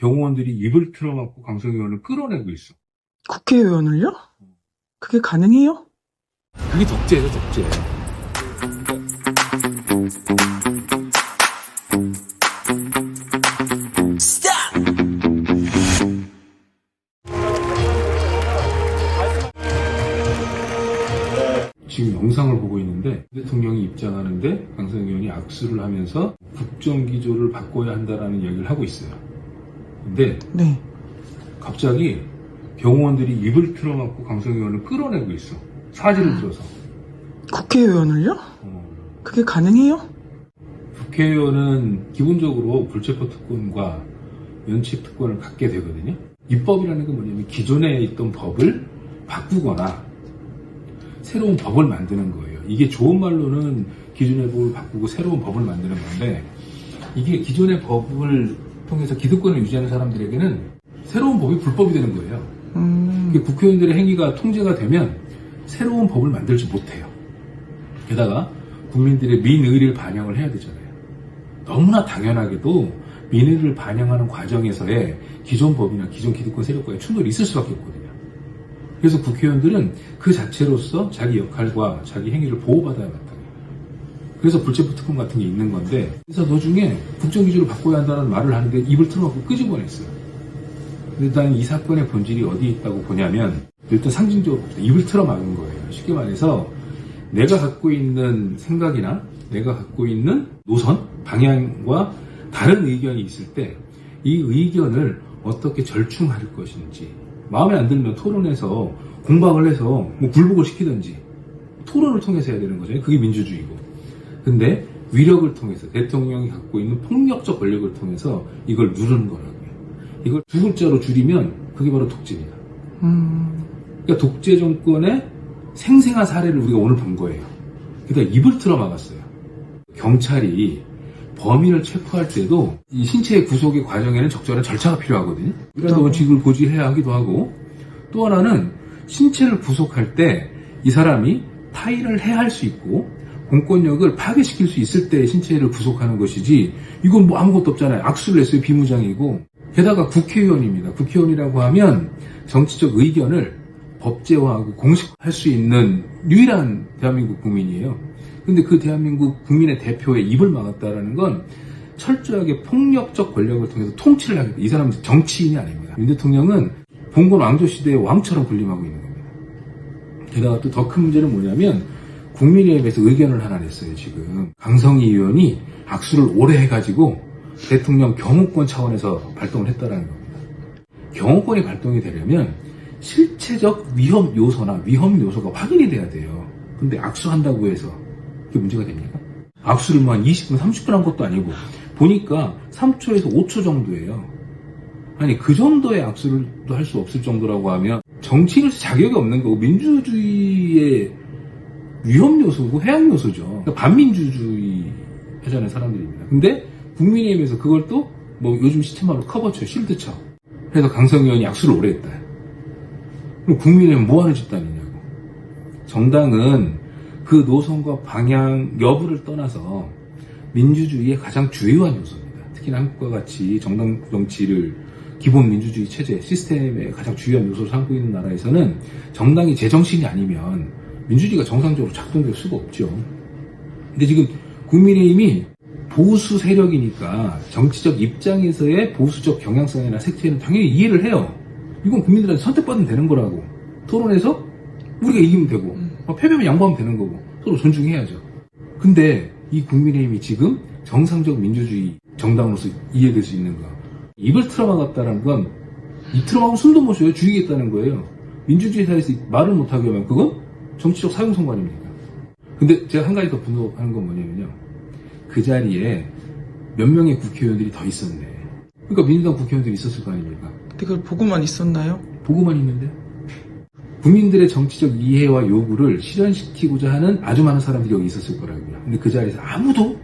경호원들이 입을 틀어막고 강성 의원을 끌어내고 있어. 국회의원을요? 그게 가능해요? 그게 독재죠, 독재. 지금 영상을 보고 있는데 대통령이 입장하는데 강성 의원이 악수를 하면서 국정기조를 바꿔야 한다라는 이야기를 하고 있어요. 근데 네. 갑자기 경호원들이 입을 틀어막고 강성 의원을 끌어내고 있어. 사지를 들어서. 국회의원을요? 어, 그게 가능해요? 국회의원은 기본적으로 불체포 특권과 면책 특권을 갖게 되거든요. 입법이라는 건 뭐냐면 기존에 있던 법을 바꾸거나 새로운 법을 만드는 거예요. 이게 좋은 말로는 기존의 법을 바꾸고 새로운 법을 만드는 건데 이게 기존의 법을 통해서 기득권을 유지하는 사람들에게는 새로운 법이 불법이 되는 거예요. 음, 국회의원들의 행위가 통제가 되면 새로운 법을 만들지 못해요. 게다가 국민들의 민의를 반영을 해야 되잖아요. 너무나 당연하게도 민의를 반영하는 과정에서의 기존 법이나 기존 기득권 세력과의 충돌이 있을 수밖에 없거든요. 그래서 국회의원들은 그 자체로서 자기 역할과 자기 행위를 보호받아야 마땅해요. 그래서 불체포 특권 같은 게 있는 건데 그래서 도중에 국정 기조를 바꿔야 한다는 말을 하는데 입을 틀어막고 끄집어냈어요. 일단 이 사건의 본질이 어디에 있다고 보냐면 일단 상징적으로 입을 틀어막은 거예요. 쉽게 말해서 내가 갖고 있는 생각이나 내가 갖고 있는 노선, 방향과 다른 의견이 있을 때 이 의견을 어떻게 절충할 것인지 마음에 안 들면 토론해서 공방을 해서 뭐 굴복을 시키든지 토론을 통해서 해야 되는 거죠. 그게 민주주의고. 근데 위력을 통해서 대통령이 갖고 있는 폭력적 권력을 통해서 이걸 누르는 거라고요. 이걸 두 글자로 줄이면 그게 바로 독재입니다. 음, 그러니까 독재 정권의 생생한 사례를 우리가 오늘 본 거예요. 그러니까 입을 틀어 막았어요. 경찰이 범인을 체포할 때도 이 신체 구속의 과정에는 적절한 절차가 필요하거든요. 이런 원칙을 고지해야 하기도 하고 또 하나는 신체를 구속할 때 이 사람이 타인을 해할 수 있고 공권력을 파괴시킬 수 있을 때 신체를 구속하는 것이지 이건 뭐 아무것도 없잖아요. 악수를 했어요. 비무장이고 게다가 국회의원입니다. 국회의원이라고 하면 정치적 의견을 법제화하고 공식할 수 있는 유일한 대한민국 국민이에요. 근데 그 대한민국 국민의 대표의 입을 막았다라는 건 철저하게 폭력적 권력을 통해서 통치를 하겠다. 이 사람은 정치인이 아닙니다. 윤 대통령은 봉건 왕조 시대의 왕처럼 군림하고 있는 겁니다. 게다가 또 더 큰 문제는 뭐냐면 국민의힘에서 의견을 하나 냈어요, 지금. 강성희 의원이 악수를 오래 해가지고 대통령 경호권 차원에서 발동을 했다라는 겁니다. 경호권이 발동이 되려면 실체적 위험 요소나 위험 요소가 확인이 돼야 돼요. 근데 악수한다고 해서 그게 문제가 됩니까? 악수를 뭐 한 20분, 30분 한 것도 아니고 보니까 3초에서 5초 정도예요. 아니 그 정도의 악수를도 할수 없을 정도라고 하면 정치인으로서 자격이 없는 거고 민주주의의 위험 요소고 해양 요소죠. 그러니까 반민주주의 하자는 사람들입니다. 근데 국민의힘에서 그걸 또 뭐 요즘 시스템으로 커버쳐, 실드쳐. 그래서 강성 의원이 악수를 오래 했다. 그럼 국민의힘은 뭐 하는 집단이냐고. 정당은 그 노선과 방향 여부를 떠나서 민주주의의 가장 주요한 요소입니다. 특히나 한국과 같이 정당 정치를 기본 민주주의 체제, 시스템의 가장 주요한 요소로 삼고 있는 나라에서는 정당이 제정신이 아니면 민주주의가 정상적으로 작동될 수가 없죠. 근데 지금 국민의힘이 보수 세력이니까 정치적 입장에서의 보수적 경향성이나 색채는 당연히 이해를 해요. 이건 국민들한테 선택받으면 되는 거라고. 토론에서 우리가 이기면 되고, 어, 패배면 양보하면 되는 거고, 서로 존중해야죠. 근데 이 국민의힘이 지금 정상적 민주주의 정당으로서 이해될 수 있는가? 입을 틀어막았다는 건, 입 틀어막으면 숨도 못 쉬어요. 죽이겠다는 거예요. 민주주의 사회에서 말을 못하게 하면 그건 정치적 사용선관입니다. 근데 제가 한 가지 더 분노하는 건 뭐냐면요. 그 자리에 몇 명의 국회의원들이 더 있었네. 그러니까 민주당 국회의원들이 있었을 거 아닙니까? 근데 그걸 보고만 있었나요? 보고만 있는데? 국민들의 정치적 이해와 요구를 실현시키고자 하는 아주 많은 사람들이 여기 있었을 거라고요. 근데 그 자리에서 아무도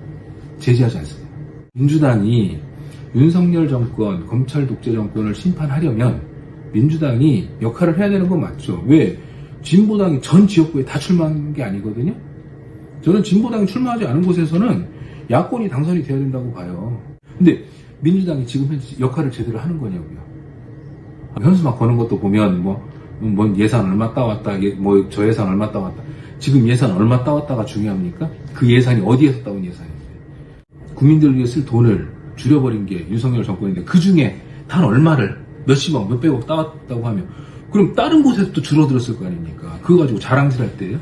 제지하지 않습니다. 민주당이 윤석열 정권, 검찰 독재 정권을 심판하려면 민주당이 역할을 해야 되는 건 맞죠. 왜? 진보당이 전 지역구에 다 출마한 게 아니거든요. 저는 진보당이 출마하지 않은 곳에서는 야권이 당선이 돼야 된다고 봐요. 근데 민주당이 지금 현재 역할을 제대로 하는 거냐고요. 현수 막 거는 것도 보면 뭐, 뭐 예산 얼마 따왔다, 뭐 저 예산 얼마 따왔다. 지금 예산 얼마 따왔다가 중요합니까? 그 예산이 어디에서 따온 예산인데. 국민들을 위해 쓸 돈을 줄여버린 게 윤석열 정권인데 그 중에 단 얼마를 몇십억, 몇백억 따왔다고 하면 그럼 다른 곳에서 또 줄어들었을 거 아닙니까? 그거 가지고 자랑질할 때요?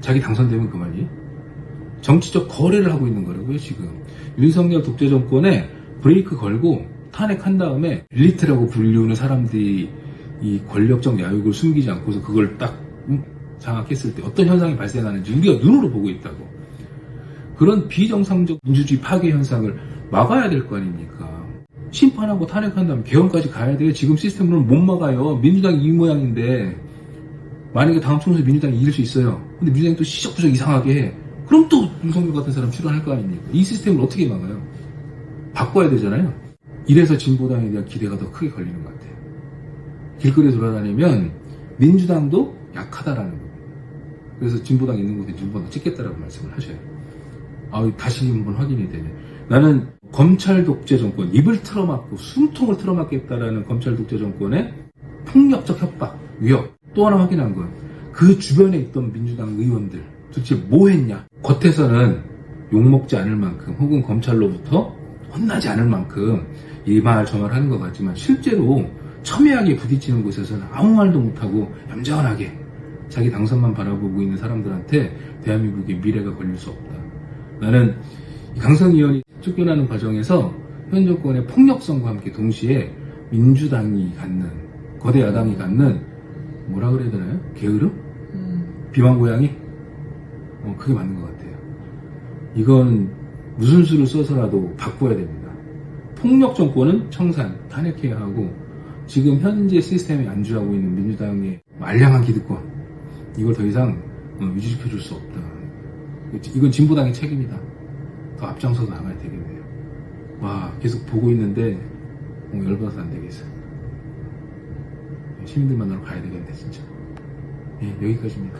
자기 당선되면 그만이에요? 정치적 거래를 하고 있는 거라고요, 지금. 윤석열 독재 정권에 브레이크 걸고 탄핵한 다음에 엘리트라고 불리우는 사람들이 이 권력적 야욕을 숨기지 않고서 그걸 딱 음, 장악했을 때 어떤 현상이 발생하는지 우리가 눈으로 보고 있다고. 그런 비정상적 민주주의 파괴 현상을 막아야 될 거 아닙니까? 심판하고 탄핵한 다음 개헌까지 가야 돼요. 지금 시스템으로는 못 막아요. 민주당이 이 모양인데 만약에 다음 총선에 민주당이 이길 수 있어요. 근데 민주당이 또 시적부적 이상하게 해. 그럼 또 윤석열 같은 사람 출연할 거 아닙니까? 이 시스템을 어떻게 막아요? 바꿔야 되잖아요. 이래서 진보당에 대한 기대가 더 크게 걸리는 것 같아요. 길거리에 돌아다니면 민주당도 약하다라는 거예요. 그래서 진보당 있는 곳에 진보당 찍겠다라고 말씀을 하셔요. 아, 다시 한번 확인이 되네. 나는 검찰 독재 정권, 입을 틀어막고 숨통을 틀어막겠다라는 검찰 독재 정권의 폭력적 협박, 위협. 또 하나 확인한 건 그 주변에 있던 민주당 의원들 도대체 뭐 했냐? 겉에서는 욕먹지 않을 만큼 혹은 검찰로부터 혼나지 않을 만큼 이 말 저 말 하는 것 같지만 실제로 첨예하게 부딪히는 곳에서는 아무 말도 못하고 얌전하게 자기 당선만 바라보고 있는 사람들한테 대한민국의 미래가 걸릴 수 없다. 나는 이 강성 의원이 쫓겨나는 과정에서 현 정권의 폭력성과 함께 동시에 민주당이 갖는 거대 야당이 갖는 뭐라 그래야 되나요? 게으름? 음, 비만 고양이? 어, 그게 맞는 것 같아요. 이건 무슨 수를 써서라도 바꿔야 됩니다. 폭력 정권은 청산, 탄핵해야 하고 지금 현재 시스템에 안주하고 있는 민주당의 말량한 기득권 이걸 더 이상 어, 유지시켜 줄 수 없다. 이건 진보당의 책임이다. 더 앞장서서 나가야 되겠네요. 와 계속 보고 있는데 어, 열받아서 안 되겠어요. 시민들 만나러 가야 되겠네 진짜. 예, 여기까지입니다.